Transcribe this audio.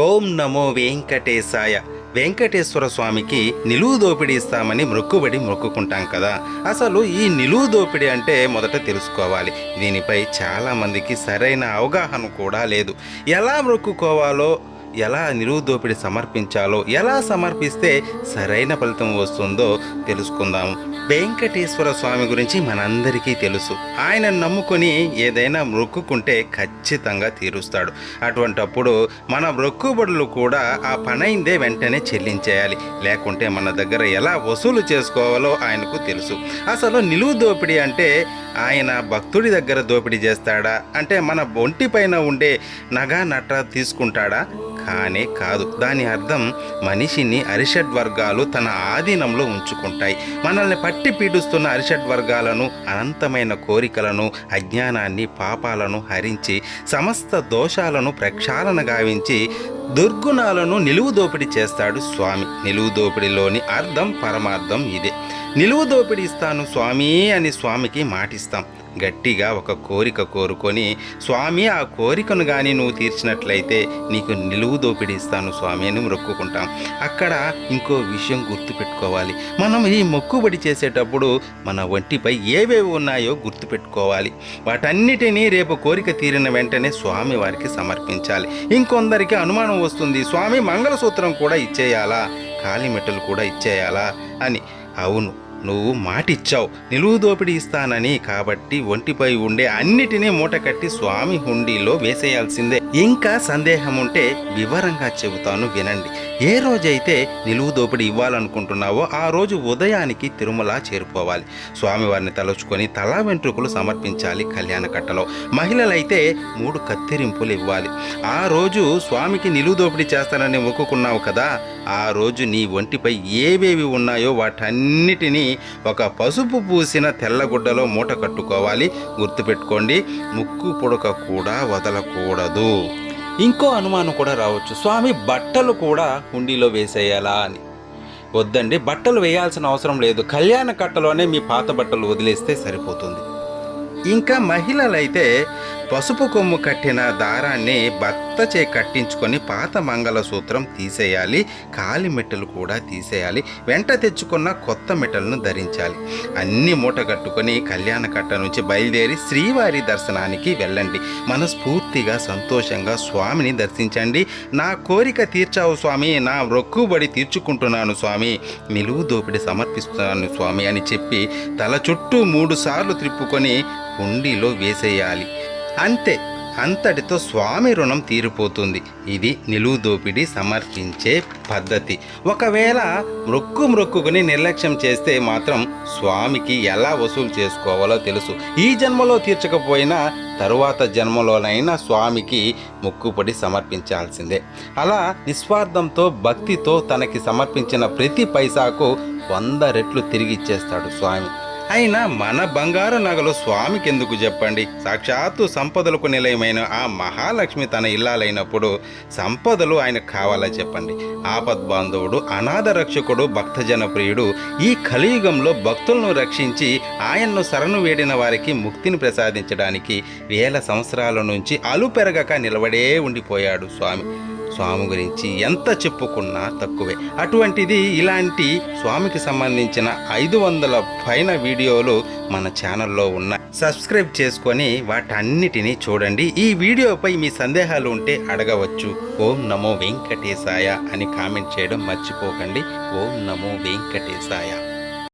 ఓం నమో వెంకటేశాయ. వెంకటేశ్వర స్వామికి నిలువు దోపిడీ ఇస్తామని మొక్కుబడి మొక్కుకుంటాం కదా. అసలు ఈ నిలువు దోపిడీ అంటే మొదట తెలుసుకోవాలి. దీనిపై చాలామందికి సరైన అవగాహన కూడా లేదు. ఎలా మొక్కుకోవాలో ఎలా నిలువు దోపిడీ సమర్పించాలో ఎలా సమర్పిస్తే సరైన ఫలితం వస్తుందో తెలుసుకుందాము వెంకటేశ్వర స్వామి గురించి మనందరికీ తెలుసు. ఆయన నమ్ముకొని ఏదైనా మొక్కుకుంటే ఖచ్చితంగా తీరుస్తాడు. అటువంటప్పుడు మన మొక్కుబడులు కూడా ఆ పనైందే వెంటనే చెల్లించేయాలి. లేకుంటే మన దగ్గర ఎలా వసూలు చేసుకోవాలో ఆయనకు తెలుసు. అసలు నిలువు దోపిడీ అంటే ఆయన భక్తుడి దగ్గర దోపిడీ చేస్తాడా? అంటే మన ఒంటి పైన ఉండే నగా నట్ర తీసుకుంటాడా? కానే కాదు. దాని అర్థం మనిషిని అరిషడ్ వర్గాలు తన ఆధీనంలో ఉంచుకుంటాయి. మనల్ని పట్టి పీడిస్తున్న అరిషడ్ వర్గాలను అనంతమైన కోరికలను అజ్ఞానాన్ని పాపాలను హరించి సమస్త దోషాలను ప్రక్షాళన గావించి దుర్గుణాలను నిలువు దోపిడీ చేస్తాడు స్వామి. నిలువు దోపిడీలోని అర్థం పరమార్థం ఇదే. నిలువు దోపిడీ ఇస్తాను స్వామి అని స్వామికి మాటిస్తాం. గట్టిగా ఒక కోరిక కోరుకొని స్వామి ఆ కోరికను కానీ నువ్వు తీర్చినట్లయితే నీకు నిలువు దోపిడీ ఇస్తాను స్వామి అని మొక్కుకుంటాం. అక్కడ ఇంకో విషయం గుర్తుపెట్టుకోవాలి. మనం ఈ మొక్కుబడి చేసేటప్పుడు మన ఒంటిపై ఏవేవి ఉన్నాయో గుర్తుపెట్టుకోవాలి. వాటన్నిటినీ రేపు కోరిక తీరిన వెంటనే స్వామి వారికి సమర్పించాలి. ఇంకొందరికి అనుమానం వస్తుంది స్వామి మంగళసూత్రం కూడా ఇచ్చేయాలా? కాలిమెట్టలు కూడా ఇచ్చేయాలా? అని. అవును నువ్వు మాటిచ్చావు. నిలువు దోపిడీ ఇస్తానని కాబట్టి ఒంటిపై ఉండే అన్నిటినీ మూట కట్టి స్వామి హుండీలో వేసేయాల్సిందే. ఇంకా సందేహం ఉంటే వివరంగా చెబుతాను వినండి. ఏ రోజైతే నిలువు దోపిడీ ఇవ్వాలనుకుంటున్నావో ఆ రోజు ఉదయానికి తిరుమల చేరుకోవాలి. స్వామివారిని తలుచుకొని తలా వెంట్రుకలు సమర్పించాలి కళ్యాణ కట్టలో. మహిళలైతే మూడు కత్తిరింపులు ఇవ్వాలి. ఆ రోజు స్వామికి నిలువు దోపిడీ చేస్తానని మొక్కుకున్నావు కదా ఆ రోజు నీ ఒంటిపై ఏవేవి ఉన్నాయో వాటన్నిటినీ ఒక పసుపు పూసిన తెల్లగుడ్డలో మూట కట్టుకోవాలి. గుర్తుపెట్టుకోండి ముక్కు పుడక కూడా వదలకూడదు. ఇంకో అనుమానం కూడా రావచ్చు. స్వామి బట్టలు కూడా హుండీలో వేసేయాలా? అని. వద్దండి బట్టలు వేయాల్సిన అవసరం లేదు. కళ్యాణ కట్టలోనే మీ పాత బట్టలు వదిలేస్తే సరిపోతుంది. ఇంకా మహిళలైతే పసుపు కొమ్ము కట్టిన దారాన్ని బత్తచే కట్టించుకొని పాత మంగళసూత్రం తీసేయాలి కాలి మెట్టలు కూడా తీసేయాలి వెంట తెచ్చుకున్న కొత్త మెట్టలను ధరించాలి. అన్ని మూట కట్టుకొని కళ్యాణ కట్ట నుంచి బయలుదేరి శ్రీవారి దర్శనానికి వెళ్ళండి. మనస్ఫూర్తిగా సంతోషంగా స్వామిని దర్శించండి. నా కోరిక తీర్చావు స్వామి నా రొక్కుబడి తీర్చుకుంటున్నాను స్వామి నిలువు దోపిడి సమర్పిస్తున్నాను స్వామి అని చెప్పి తల చుట్టూ మూడు సార్లు త్రిప్పుకొని హుండీలో వేసేయాలి. అంతే. అంతటితో స్వామి రుణం తీరిపోతుంది. ఇది నిలువు దోపిడీ సమర్పించే పద్ధతి. ఒకవేళ మృక్కు మృక్కుని నిర్లక్ష్యం చేస్తే మాత్రం స్వామికి ఎలా వసూలు చేసుకోవాలో తెలుసు. ఈ జన్మలో తీర్చకపోయినా తరువాత జన్మలోనైనా స్వామికి మొక్కుపడి సమర్పించాల్సిందే. అలా నిస్వార్థంతో భక్తితో తనకి సమర్పించిన ప్రతి పైసాకు వంద రెట్లు తిరిగి ఇచ్చేస్తాడు స్వామి. అయినా మన బంగారు నగలు స్వామికి ఎందుకు చెప్పండి? సాక్షాత్తు సంపదలకు నిలయమైన ఆ మహాలక్ష్మి తన ఇల్లాలైనప్పుడు సంపదలు ఆయనకు కావాలా చెప్పండి? ఆపద్బాంధవుడు అనాథ రక్షకుడు భక్తజన ప్రియుడు ఈ కలియుగంలో భక్తులను రక్షించి ఆయన్ను శరణు వేడిన వారికి ముక్తిని ప్రసాదించడానికి వేల సంవత్సరాల నుంచి అలుపెరగక నిలబడే ఉండిపోయాడు స్వామి. స్వామి గురించి ఎంత చెప్పుకున్నా తక్కువే. అటువంటిది ఇలాంటి స్వామికి సంబంధించిన ఐదు వందల పైన వీడియోలు మన ఛానల్లో ఉన్నాయి. సబ్స్క్రైబ్ చేసుకొని వాటన్నిటినీ చూడండి. ఈ వీడియోపై మీ సందేహాలు ఉంటే అడగవచ్చు. ఓం నమో వెంకటేశాయ అని కామెంట్ చేయడం మర్చిపోకండి. ఓం నమో వెంకటేశాయ.